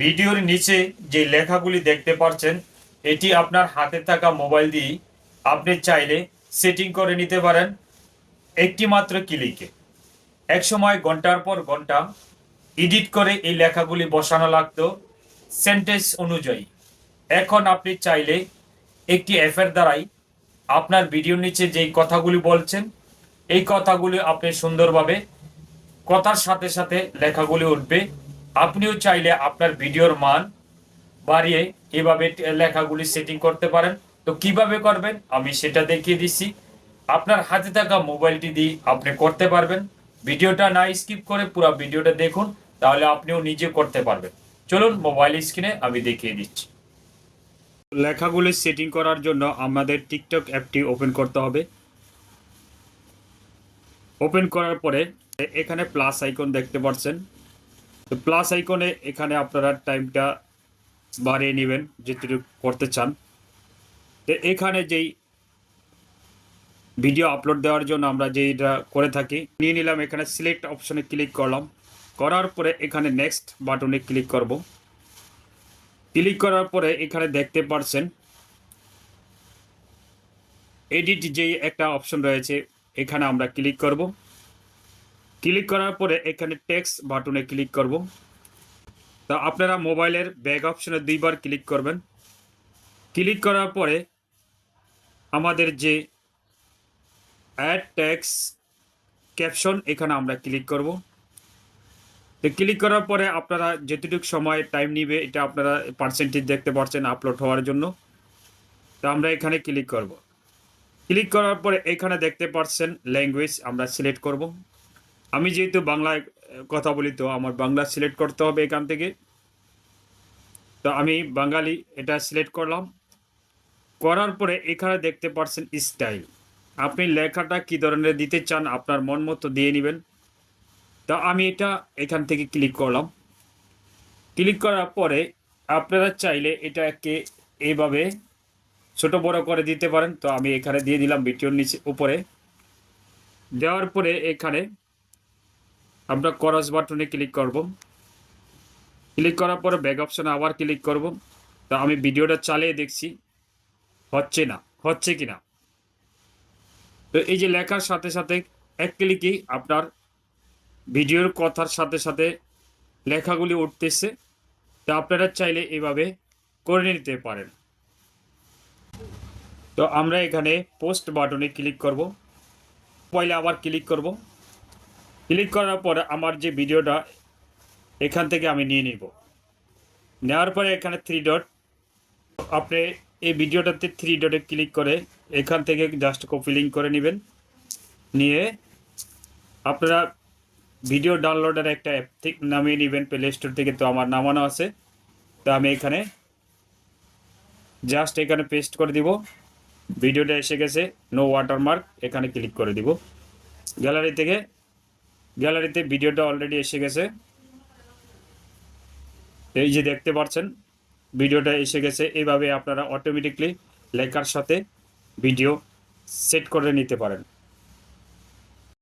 ভিডিওর নিচে যে লেখাগুলি দেখতে পাচ্ছেন এটি আপনার হাতে থাকা মোবাইল দিয়ে আপনি চাইলে সেটিং করে নিতে পারেন। একটি মাত্র ক্লিকে। এক সময় ঘণ্টার পর ঘণ্টা এডিট করে এই লেখাগুলি বসানো লাগতো সেন্টেন্স অনুযায়ী। এখন আপনি চাইলে একটি অ্যাপের দ্বারাই আপনার ভিডিওর নিচে যেই কথাগুলি বলছেন, এই কথাগুলি আপনি সুন্দরভাবে কথার সাথে সাথে লেখাগুলি উঠবে। আপনিও চাইলে আপনার ভিডিওর মান বাড়িয়ে এভাবে লেখাগুলি সেটিং করতে পারেন। তো কীভাবে করবেন? আমি সেটা দেখিয়ে দিচ্ছি। আপনার হাতে থাকা মোবাইলটি দিয়ে আপনি করতে পারবেন। ভিডিওটা না স্কিপ করে পুরো ভিডিওটা দেখুন, তাহলে আপনিও নিজে করতে পারবেন। চলুন মোবাইল স্ক্রিনে আমি দেখিয়ে দিচ্ছি। লেখাগুলি সেটিং করার জন্য আমাদের টিকটক অ্যাপটি ওপেন করতে হবে। ওপেন করার পরে এখানে প্লাস আইকন দেখতে পাচ্ছেন। তো প্লাস আইকনে এখানে আপনারা টাইমটা বাড়িয়ে নেবেন, যেটুকু করতে চান। তো এখানে যেই ভিডিও আপলোড দেওয়ার জন্য আমরা যেইটা করে থাকি, নিয়ে নিলাম, এখানে সিলেক্ট অপশনে ক্লিক করলাম। করার পরে এখানে নেক্সট বাটনে ক্লিক করব। ক্লিক করার পরে এখানে দেখতে পারছেন এডিট যেই একটা অপশন রয়েছে, এখানে আমরা ক্লিক করব। ক্লিক করার পরে এখানে টেক্সট বাটনে ক্লিক করব। তো আপনারা মোবাইলের ব্যাক অপশনে দুইবার ক্লিক করবেন। ক্লিক করার পরে আমাদের যে অ্যাড ট্যাক্স ক্যাপশন এখানে আমরা ক্লিক করব। তো ক্লিক করার পরে আপনারা যেটুকু সময় টাইম নিবে, এটা আপনারা পার্সেন্টেজ দেখতে পাচ্ছেন আপলোড হওয়ার জন্য। তো আমরা এখানে ক্লিক করব। ক্লিক করার পরে এখানে দেখতে পাচ্ছেন ল্যাঙ্গুয়েজ আমরা সিলেক্ট করব। আমি যেহেতু বাংলায় কথা বলি, তো আমার বাংলা সিলেক্ট করতে হবে এখান থেকে। তো আমি বাঙালি, এটা সিলেক্ট করলাম। করার পরে এখানে দেখতে পাচ্ছেন স্টাইল আপনি লেখাটা কি ধরনের দিতে চান, আপনার মন মতো দিয়ে নেবেন। তা আমি এটা এখান থেকে ক্লিক করলাম। ক্লিক করার পরে আপনারা চাইলে এটাকে এইভাবে ছোট বড় করে দিতে পারেন। তো আমি এখানে দিয়ে দিলাম ভিডিওর নিচে, উপরে। দেওয়ার পরে এখানে আমরা করস বাটনে ক্লিক করব। ক্লিক করার পরে ব্যাক অপশনে আবার ক্লিক করব। তো আমি ভিডিওটা চালিয়ে দেখছি। হচ্ছে না, হচ্ছে কি না তো এই যে লেখার সাথে সাথে এক ক্লিকই আপনার ভিডিওর কথার সাথে সাথে লেখাগুলি উঠতেছে। তো আপনারা চাইলে এভাবে করে নিতে পারেন। তো আমরা এখানে পোস্ট বাটনে ক্লিক করব। পয়লা আবার ক্লিক করব। ক্লিক করার পর আমার যে ভিডিওটা, এখান থেকে আমি নিয়ে নিব। নেওয়ার পরে এখানে থ্রি ডট আপনি এই ভিডিওটাতে থ্রি ডটে ক্লিক করে এখান থেকে জাস্ট কপি লিঙ্ক করে নেবেন। নিয়ে আপনারা ভিডিও ডাউনলোডের একটা অ্যাপ থেকে নামিয়ে নেবেন প্লে স্টোর থেকে, তো আমার নামানো আছে। তো আমি এখানে জাস্ট এখানে পেস্ট করে দিব। ভিডিওটা এসে গেছে নো ওয়াটারমার্ক এখানে ক্লিক করে দিব। গ্যালারি থেকে গ্যালারিতে ভিডিওটা অলরেডি এসে গেছে। এই যে দেখতে পাচ্ছেন, ভিডিওটা এসে গেছে। এভাবে আপনারা অটোমেটিকলি লেখার সাথে ভিডিও সেট করে নিতে পারেন।